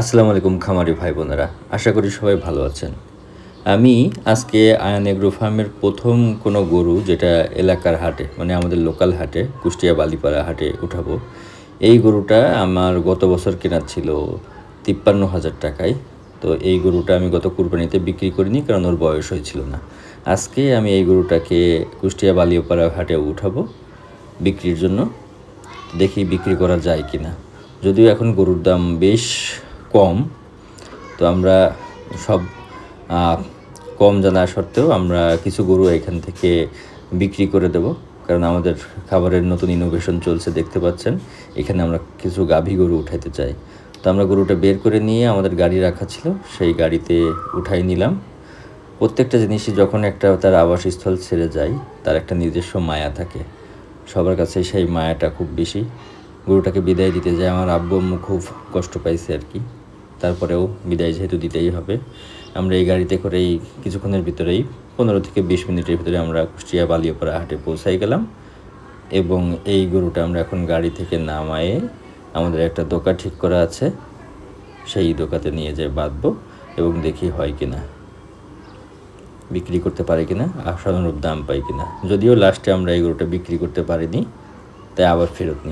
আসসালামু আলাইকুম খামারি ভাই বোনেরা, আশা করি সবাই ভালো আছেন। আমি আজকে আয়ান এগ্রো ফার্মের প্রথম কোনো গরু যেটা এলাকার হাটে মানে আমাদের লোকাল হাটে, কুষ্টিয়া বালিপাড়া হাটে উঠাবো। এই গরুটা আমার গত বছর কেনা ছিল তিপ্পান্ন হাজার টাকায়। তো এই গরুটা আমি গত কুরবানিতে বিক্রি করিনি কারণ ওর বয়স হয়েছিল না। আজকে আমি এই গরুটাকে কুষ্টিয়া বালিপাড়া হাটে উঠাবো বিক্রির জন্য, দেখি বিক্রি করা যায় কি না যদিও এখন গরুর দাম বেশ কম, তো আমরা সব কম জানা সত্ত্বেও আমরা কিছু গরু এখান থেকে বিক্রি করে দেব। কারণ আমাদের খাবারের নতুন ইনোভেশন চলছে, দেখতে পাচ্ছেন। এখানে আমরা কিছু গাভী গরু উঠাইতে চাই। তো আমরা গরুটা বের করে নিয়ে আমাদের গাড়ি রাখা ছিল, সেই গাড়িতে উঠাই নিলাম। প্রত্যেকটা জিনিসই যখন একটা তার আবাসস্থল ছেড়ে যায়, তার একটা নিজস্ব মায়া থাকে। সবার কাছে সেই মায়াটা খুব বেশি। গরুটাকে বিদায় দিতে যায়, আমার আব্বু আম্মু খুব কষ্ট পাইছে আর কি। তারপরেও বিদায় যেহেতু দিতেই হবে, আমরা এই গাড়িতে করেই কিছুক্ষণের ভিতরেই পনেরো থেকে বিশ মিনিটের ভিতরে আমরা কুষ্টিয়া বালিয়াপাড়া হাটে পৌঁছাই গেলাম এবং এই গরুটা আমরা এখন গাড়ি থেকে নামায়ে আমাদের একটা দোকা ঠিক করা আছে, সেই দোকাতে নিয়ে যেয়ে বাঁধবো এবং দেখি হয় কিনা। বিক্রি করতে পারে কিনা, আশানুরূপ দাম পাই কিনা। যদিও লাস্টে আমরা এই গরুটা বিক্রি করতে পারিনি, তাই আবার ফেরত নিই।